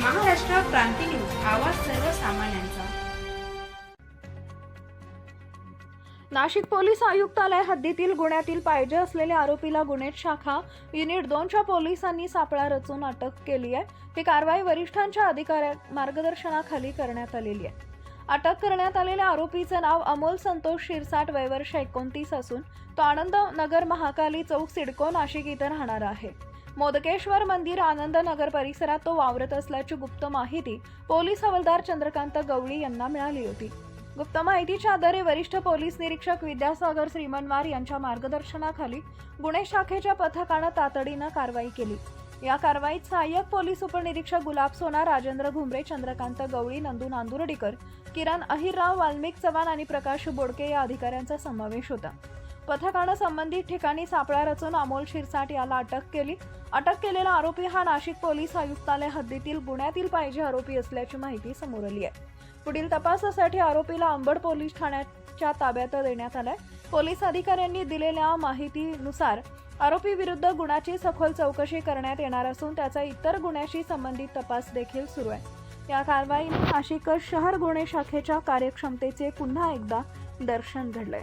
Maharashtra Kranti news आवाज सर्वसामान्यांचा. Nashik police आयुक्तालय हद्दीतील गुन्ह्यातील पाहिजे असलेल्या आरोपीला गुन्हे शाखा युनिट दोनच्या पोलिसांनी सापळा रचून अटक केली आहे. ही कारवाई वरिष्ठांच्या अधिकाऱ्या मार्गदर्शनाखाली करण्यात आलेली आहे. अटक करण्यात आलेल्या आरोपीचं नाव अमोल संतोष शिरसाट वय वर्ष एकोणतीस असून तो आनंद नगर महाकाली चौक सिडको नाशिक इथं राहणार आहे. मोदकेश्वर मंदिर आनंदनगर परिसरात तो वावरत असल्याची गुप्त माहिती पोलीस हवालदार चंद्रकांत गवळी यांना मिळाली होती. गुप्त माहितीच्या आधारे वरिष्ठ पोलीस निरीक्षक विद्यासागर श्रीमनवार यांच्या मार्गदर्शनाखाली गुन्हे शाखेच्या पथकानं तातडीनं कारवाई केली. या कारवाईत सहाय्यक पोलीस उपनिरीक्षक गुलाब सोना राजेंद्र घुमरे चंद्रकांत गवळी नंदू नांदुर्डीकर किरण अहिरराव वाल्मिक चव्हाण आणि प्रकाश बोडके या अधिकाऱ्यांचा समावेश होता. पथकानं संबंधित ठिकाणी सापळा रचून अमोल शिरसाट याला अटक केली. अटक केलेला आरोपी हा नाशिक पोलीस आयुक्तालय हद्दीतील गुन्ह्यातील पाहिजे आरोपी असल्याची माहिती समोर आली आहे. पुढील तपासासाठी आरोपीला अंबड पोलीस ठाण्याच्या ताब्यात देण्यात आलाय. पोलीस अधिकाऱ्यांनी दिलेल्या माहितीनुसार आरोपी विरुद्ध गुन्ह्याची सखोल चौकशी करण्यात येणार असून त्याचा इतर गुन्ह्याशी संबंधित तपास देखील सुरू आहे. या कारवाईने नाशिक शहर गुन्हे शाखेच्या कार्यक्षमतेचे पुन्हा एकदा दर्शन घडलंय.